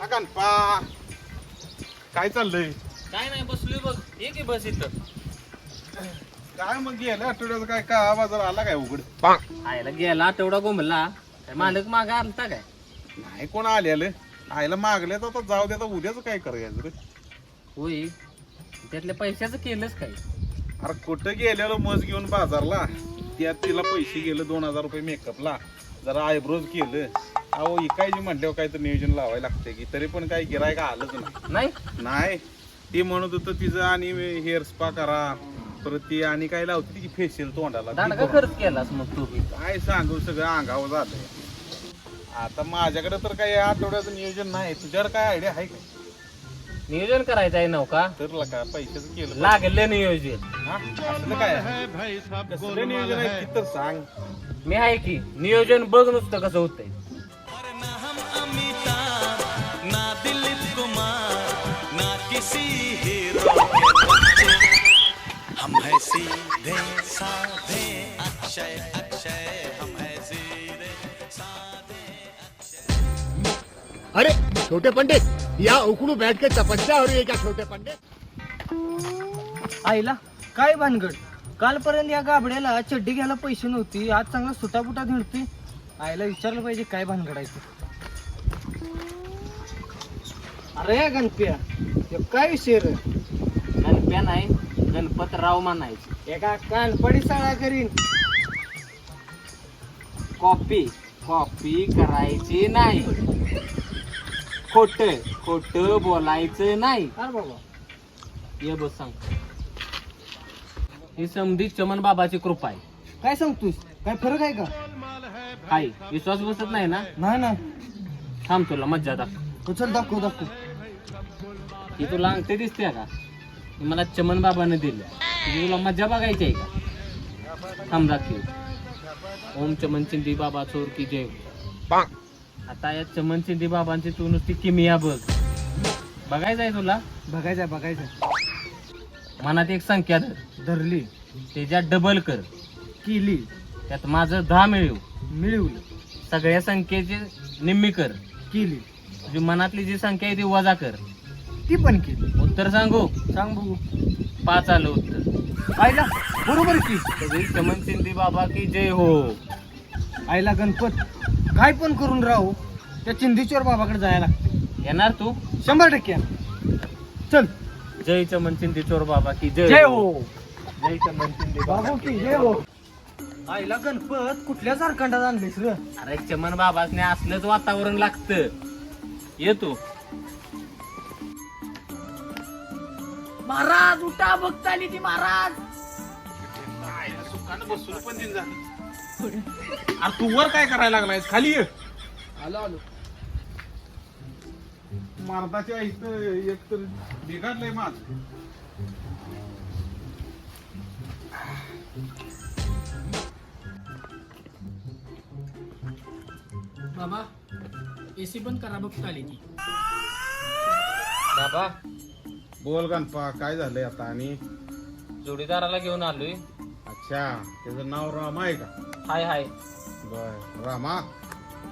हा कानपा काय चाललंय? काय नाही बसलोय बघ. ये की बस इथं. काय मग गेल्या आठवड्याचं काय का बाजार आला काय उघड? आयला गेला तेवढा गोंबला काय मालक मागा आलता काय? नाही कोण आलेलं? आईला मागले तर आता जाऊ दे आता उद्याच काय करायचं रे? होय. त्यातल्या पैशाचं केलंच काय? अरे कुठं गेलेलो मज घेऊन बाजारला? त्यात तिला पैसे गेले दोन हजार रुपये मेकअपला जरा आयब्रोज केलं. अहो इकायची म्हटल्यावर काय तर नियोजन लावायला लागते की तरी पण काही गिरायक आलंच नाही. नाही? नाही. ती म्हणत होतं तिचं आणि हेअर स्पा करा परत ती आणि काय लावते की फेशियल तोंडाला ती दांडगा करून. खर्च केलास मग तू बी. काय सांगू सगळं अंगावर झालंय आता माझ्याकडे तर काही आठवड्याचं नियोजन नाही. तुझ्याकडे काय आयडिया आहे का नियोजन करायचं आहे नव्हता तर का पैशाचं केलं लागले नियोजन. हा? असलं काय आहे? कसलं नियोजन आहे ते तर सांग. मी आहे की नियोजन बघ नुसतं कसं होतंय. सीधे साधे अक्षय अक्षय हम है सीधे साधे अरे छोटे पंडित या उकड़ू बैठ के तपस्या हो रही है क्या छोटे पंडित? आईला काय भानगड? कालपर्यंत या गाबड्याला चड्डी घ्यायला पैसे नव्हती आज चांगला सुटापुटा धिडतोय आईला विचारलं पाहिजे काय भानगड आहे ते. अरे गणप्या काय विषय रे? गणप्या नाही गणपतराव म्हणायचे. एका कानपडी साळा करीन. कॉपी कॉपी करायची नाही. खोट खोट बोलायचं नाही. अरे बाबा. ये बस सांग. ही समधी चमन बाबाची कृपा आहे. काय सांगतोस काय फरक आहे का? काही विश्वास बसत नाही ना? नाही ना थांब तुला मज्जा दाखव. हो, चल दाखव दाखव. ही तुला अंगठी दिसते का? मला चमन बाबाने दिल्या ही तुला मज्जा बघायची आहे का? थांब दाखव ओम चमन चिंदी बाबा चोर की जय. आता या चमन चिंदी बाबांची तू नुसती किमिया बघ. बघायचं आहे तुला? बघायचं बघायचं मनात एक संख्या धर. धरली. त्याच्यात डबल कर. केली. त्यात माझं दहा मिळव. मिळवलं सगळ्या संख्येची निम्मी कर. केली. तुझी मनातली जी संख्या आहे ती वजा कर. ती पण केली. उत्तर सांगू? सांग बघू. पाच आलं उत्तर. आईला बरोबर की? चमन चिंदी बाबा की जय हो. आईला गणपत. काय पण करून राहू. त्या चिंदीश्वर बाबाकडे जायला लागते. येणार तू? शंभर टक्के चल. जय चमन चिंदी चोर बाबा की जय जय हो. जय चमन चिंदी बाबा बाबू की जय हो. आईला गणपत कुठल्या झारखंडात आणलीस र? अरे चमन बाबासने असलंच वातावरण लागतं. ये तू. महाराज उठा भक्त आली ती महाराज. सुखानं बसून पण दिन झालं. अरे तू वर काय करायला लागलाय खाली ये. आलो आलो. मारताच्या इथं एक तर बिघडलंय माझ. बाबा एसी बंद करा बघ आली ती. बाबा बोल गणपा काय झालंय आता आणि? जोडीदाराला घेऊन आलोय. अच्छा त्याचं नाव रामा आहे का? हाय हाय. बर रामा?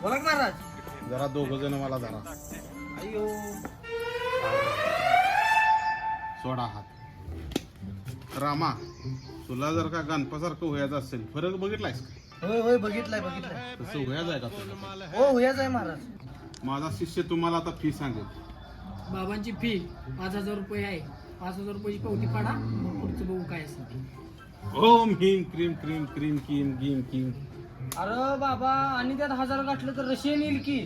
बोला महाराज. जरा दोघ जण मला धरा. अयो सोडा हात. रामा तुला जर का गणपासारखं व्हायचं असेल फरक बघितलायस का? होय होय बघितलाय बघितलाय. तसं व्हायचं आहे का तुला हो याच आहे महाराज. माझा शिष्य तुम्हाला आता फी सांगेल. बाबांची फी पाच हजार रुपये आहे. पाच हजार रुपयाची पावती पाडा मग पुढचं बघू काय असेल ते. ओम हिम क्रीम क्रीम क्रीम किम गिम किम. अरे बाबा आणि त्यात हजार गाठलं तर रशियन येईल की?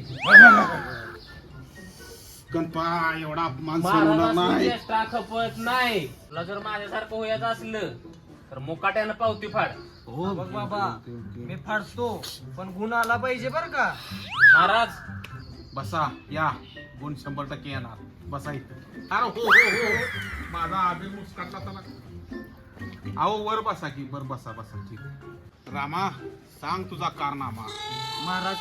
गणपा एवढा अपमान सहन होणार महाराजांनी नाही. एक्स्ट्रा खपत नाही. तुला जर माझ्यासारखं व्हायचं असलं तर मुकाट्यानं पावती फाड. हो बघ बाबा मी फाडतो पण गुण आला पाहिजे बर का. महाराज. बसा या. गुण शंभर टक्के येणार. बसा इथं. अरे हो हो हो. हो. माझा आबिर मुस्काटला त्याला अहो वर बसा की बर बसा बसा ठीक रामा सांग तुझा कारनामा. महाराज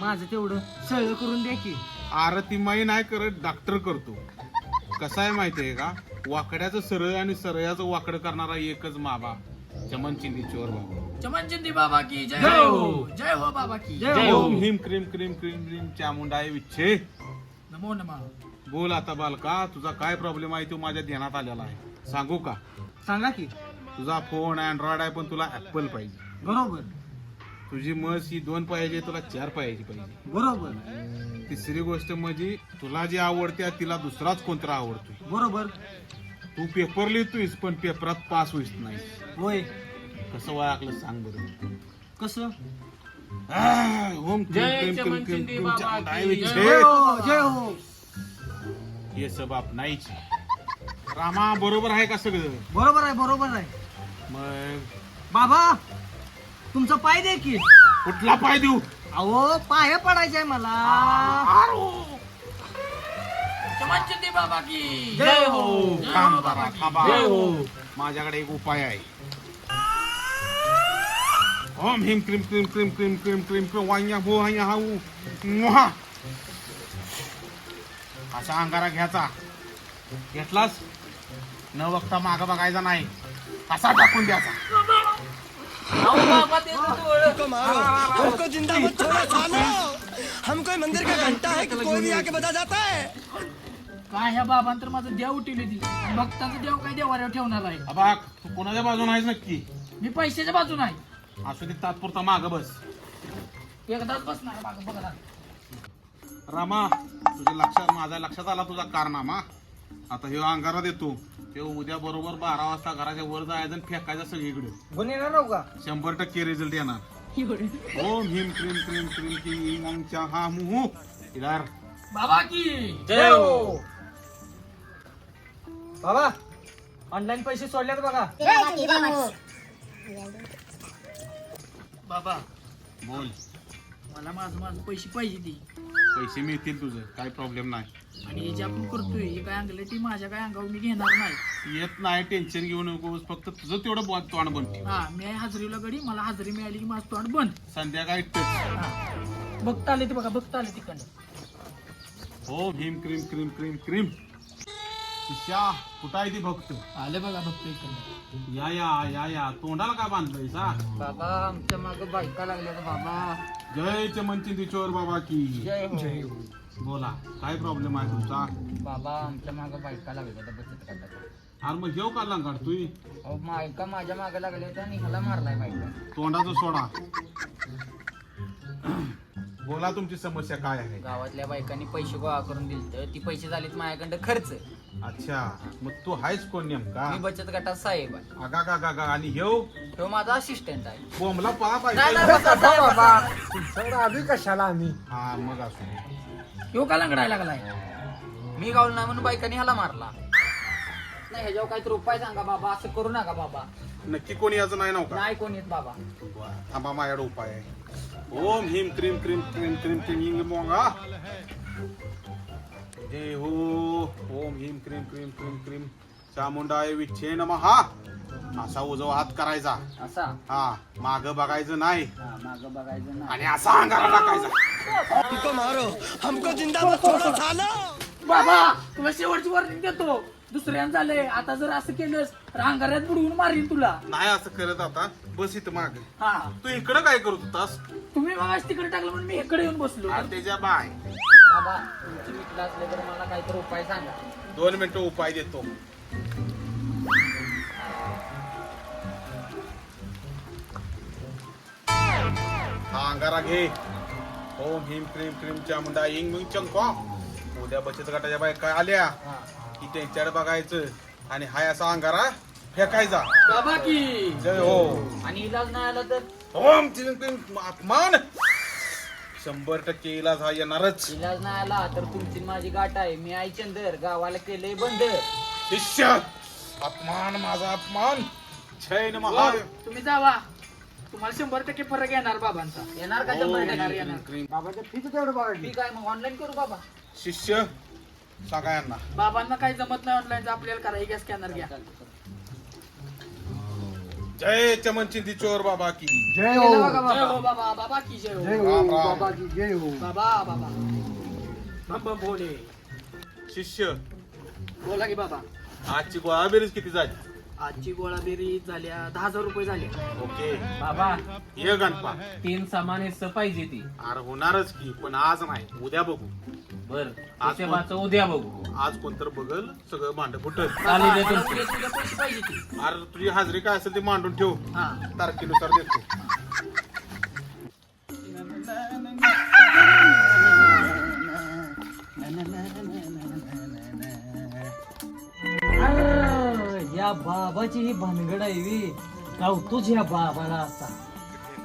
माझं तेवढं सळ करून द्या की. आरती माई नाही करत डॉक्टर करतो. कसं आहे माहितीये का? वाकड्याचं सरळ आणि सरळ्याचं वाकड करणारा एकच माबा चमन चिंदीचोर बाबा. चमनचंदी बाबा की जय हो. हो. जय हो बाबा की. जय हो. हो. हिम क्रीम क्रीम क्रीम क्रीम चामुंडाय विच्छे. नमो नमा. बोल आता बालका तुझा काय प्रॉब्लेम आहे तो माझ्या ध्यानात आलेला आहे. सांगू का? सांगा की. तुझा फोन अँड्रॉइड आहे पण तुला ऍपल पाहिजे. बरोबर. तुझी मस ही दोन पाहिजे तुला चार पाहिजे पाहिजे. बरोबर. तिसरी गोष्ट म्हणजे तुला जी आवडते तिला दुसराच कोणता आवडतोय. बरोबर. तू पेपर लिहितोयस पण पेपरात पास होईस नाही होय. कसं वागलं सांग बरं. कसं? आह, ओम क्रीम जय क्रीम क्रीम चामुंडाई विच्छे. जय हो जय हो. हे सब आपणाईच रामा बरोबर आहे का सगळं? बरोबर आहे बरोबर आहे. मग? बाबा तुमचा पाय दे की. कुठला पाय देऊ? अहो पाय पडायचंय मला. चमनचिंदी बाबा की. जय हो. थांबा. जय हो. माझ्याकडे एक उपाय आहे. ओम हिम क्रीम क्रीम क्रीम क्रीम क्रीम क्रीम क्रीम वांया भो हाऊ. मुहा. असा अंगारा घ्यायचा. घेतलास? न बघता माग बघायचा नाही. असा टाकून द्यायचा. हमको मारो. हमको जिंदा मत छोड़ो सालो। हम कोई मंदिर का घंटा है कि कोई भी आके बजा जाता है? काय ह्या बाबां तर माझं देव उठवली ती. भक्ताचं देव काय देवाऱ्यावर ठेवणार आहे? अबा तू कोणाच्या बाजून आहेस नक्की? मी पैशाच्या बाजून आहे. असू दे तात्पुरता माग बस. एकदाच बसणार मागं बघणार रामा तुझ्या लक्षात माझ्या लक्षात आला तुझा कारनामा. आता हे अंगारा देतो हे उद्या बरोबर बारा वाजता घराच्या वर जायचं आणि फेकायचं सगळीकडे. राहू का? शंभर टक्के रिझल्ट येणार. ओम हिम क्रीम क्रीम क्रीम क्रीम ओम चहा मुहू. इधर. बाबा की जय हो. बाबा ऑनलाईन पैसे सोडल्यात बघा. बाबा बोल. मला माझं माझं पैसे पाहिजे ती. पैसे मिळतील तुझं काही प्रॉब्लेम नाही. आणि हे जे आपण करतोय हे काय अंगलं ती माझ्या काय अंगावर मी घेणार नाही. येत नाही टेन्शन घेऊ नको फक्त तुझं तेवढं बॉ- तोंड बन ठेव. हा मी आहे हजरीला गडी मला हजरी मिळाली की माझं तोंड बंद. संध्याकाळी हा. बघता आले ते बघा बघता आले तिकडं ओम हिम क्रीम क्रीम क्रीम क्रीम. शिष्या कुठं आहे ती भक्त? आले बघा बघतो इकडं या या या या. तोंडाला काय बांधलंय सा? बाबा आमच्या माग बायका लागल्या बाबा. जय चमनचिंती चोर बाबा की. जय हो. बोला काय प्रॉब्लेम आहे तुमचा? बाबा आमच्या माग बायका लागल्या बचत करतात अरे मग घेऊ का काढतोय अहो बायका माझ्या मागे लागल्या होत्या आणि ह्याला मारलाय बायका. तोंडाचं सोडा. बोला तुमची समस्या काय आहे? गावातल्या बायकांनी पैसे गोळा करून दिले ती पैसे झालेत माझ्याकडं खर्च. अच्छा मग तू आहेस कोण नेमका? मी बचत गटात साहेब आहे. आगा गा गा गा आणि घेऊ तो माझा असिस्टंट आहे. बोंबला पळा नाही, पाहिजे नाही, बसा, कशाला आम्ही? हा मग असू दे. ह्यो का लंगडायला लागलाय? मी गावला नाही म्हणून बायकांनी ह्याला मारला. नाही ह्याच्यावर काहीतरी उपाय सांगा बाबा असं करू नका बाबा. नक्की कोणी याचं नाही नव्हता नाही कोण येत बाबा. थांबा माझ्याकडे उपाय आहे. ओम हिम क्रीम क्रीम क्रीम क्रीम क्रीम हिंग मोंगा. जय हो. ओम हिम क्रीम क्रीम क्रीम क्रीम. चामुंडाय विच्छे नमहा असा उजवा हात करायचा. असा? हा माग बघायचं नाही. हा माग बघायचं ना आणि असा अंगारा टाकायचा. हमको मारो. हमको जिंदा मत छोड़ो सालो बाबा तुला शेवटची वॉर्निंग देतो. दुसऱ्यानं झालंय. आता जर असं केलंस तर अंगाऱ्यात बुडवून मारीन तुला. नाही असं करत आता. बस इथं माग. हा. तू इकडं काय करत होतास? तुम्ही मग तिकडे टाकलं म्हणून मी इकडे येऊन बसलो. त्याच्या बाय. बाबा तुमची मित्र असले तर मला काहीतरी उपाय सांगा. दोन मिनिटं उपाय देतो. हा अंगारा घे. ओम हिम क्रीम क्रीम चामुंडा इंग मिंग चंको उद्या बचत गटाच्या बायका आल्या. हा की त्यांच्याकडे बघायचं आणि हाय असा अंगारा फेकायचा. बाबा की. जय हो. आणि इलाज नाही आला तर? ओम अपमान. शंभर टक्के इलाज हा येणारच. इलाज नाही आला तर तुमची आणि माझी गाठ आहे. मी आई चंदर गावाला केलंय बंद शिष्य अपमान माझा अपमान. जय नमः तुम्ही जावा. तुम्हाला शंभर टक्के फरक येणार बाबांचा. येणार का ओम शंभर टक्के बाबाच्या फीच तेवढं बघा मी काय मग ऑनलाईन करू बाबा. शिष्य सांगा यांना बाबांना काही जमत नाही ऑनलाईन आपल्याला करा हे स्कॅनर घ्या. जय चमनचिंती चोर बाबा की. जय हो जय बाबा हो. बाबा बाबा की जय जय हो हो राम, राम. बाबा की जय हो. बाबा बाबा. बम बम भोले शिष्य. बोला की बाबा. आजची गोळा बेरीज किती झाली? आजची गोळाबेरी झाल्या दहा हजार रुपये झाले. ओके. बाबा ये गणपा. तीन सामान हिस्स पाहिजे ती अरे होणारच की पण आज नाही उद्या बघू. बर आज हिशेबाचं उद्या बघू. आज कोणतर बघल सगळं भांड फुटल. चालू दे मला तुमचं उद्या- उद्या पैसे पाहिजे ती अरे तुझी हाजरी काय असेल ते मांडून ठेव. हा. तारखेनुसार देतो. या बाबाची ही भानगड आहे वी. गावतोच ह्या बाबाला असा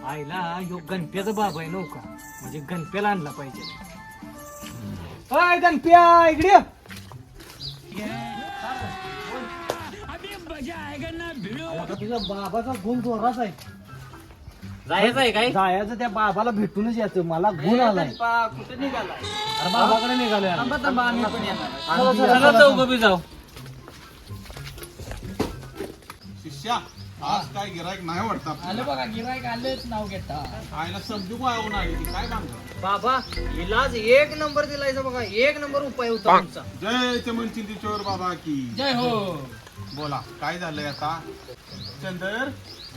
आईला ह्यो गणप्याचा बाबा आहे नव्हता. म्हणजे गणप्याला आणला पाहिजे. अय गणप्या इकडे ये. आता तुझ्या बाबाचा गुण जोराच आहे. जायचं आहे काय? जायचं त्या बाबाला भेटूनच यायचं. मला गुण आलाय. कुठे निघालाय? अरे बाबाकडे निघालोय. आम्ही. थांबा थांबा आम्ही पण येणार. चला चौघं बी जाऊ. शिष्या आज काय गिरायक नाही वाटत आलं आपल्याला. बघा गिरायक आलंच नाव घेता. आईला समजू काय होऊन आली ती काय बांधलं बाबा इलाज एक नंबर दिलायचा बघा. एक नंबर उपाय होता तुमचा जय चमन चिंतीचोर बाबा की. जय हो. बोला काय झालंय आता? चंदर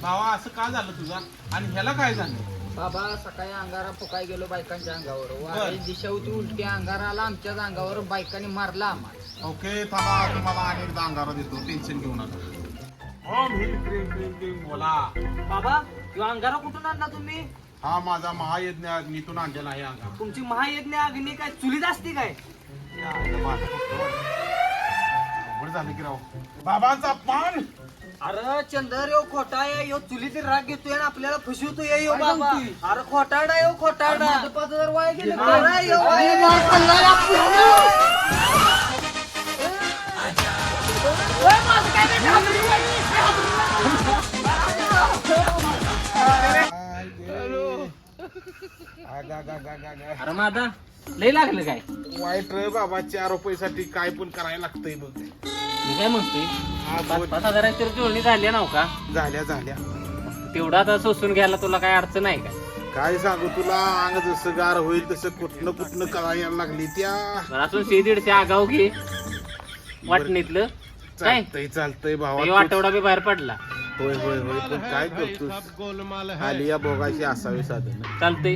भावा असं का झालं तुझा? आणि ह्याला काय झालं? बाबा सकाळी अंगारा फुकाय गेलो बायकांच्या अंगावर. दिशा होती उलटी अंगारा आला आमच्याच अंगावर बायकांनी मारला आम्हाला. ओके थांबा तुम्हाला अनेकदा अंगारा देतो. टेन्शन घेऊ नका. ओम हिम क्रीम क्रीम क्रीम बोला. बाबा ह्यो अंगारा कुठून आणला तुम्ही? हा माझा महायज्ञ अग्नीतून आणलेला आहे अंगारा. तुमची महायज्ञ अग्नी काय चुलीत असते काय? या, माझं अवघड झालं की राव. बाबांचा अपमान! अरे चंदर यो खोटा आहे यो चुलीतील राग घेतोय आणि आपल्याला फसवतोय यो बाबा. अरे खोटाडा यो खोटाडा पाच हजार वाया गेले. अरे यो वाया अरे लय लागलं काय? वाईट रे बाबा चार रुपयासाठी काय पण करायला लागतंय बघ. मी काय म्हणतोय? हा, पाच बोल. पाच हजाराची तरी जुळणी झाली ना का? झाल्या झाल्या. तेवढा आता सोसून घ्यायला तुला काय अडचण आहे का? काय सांगू तुला अंग जसं गार होईल तसं कुठनं कुठनं करायला लागली त्या. बरं असून शे दीडशे आगाव घे. वाटणीतलं. काय? चालतंय चालतंय भावा. हे वाटवडा बी बाहेर पडला. होय होय होय पण काय करतोस आलिया बोगाशी असावी साधन चालतंय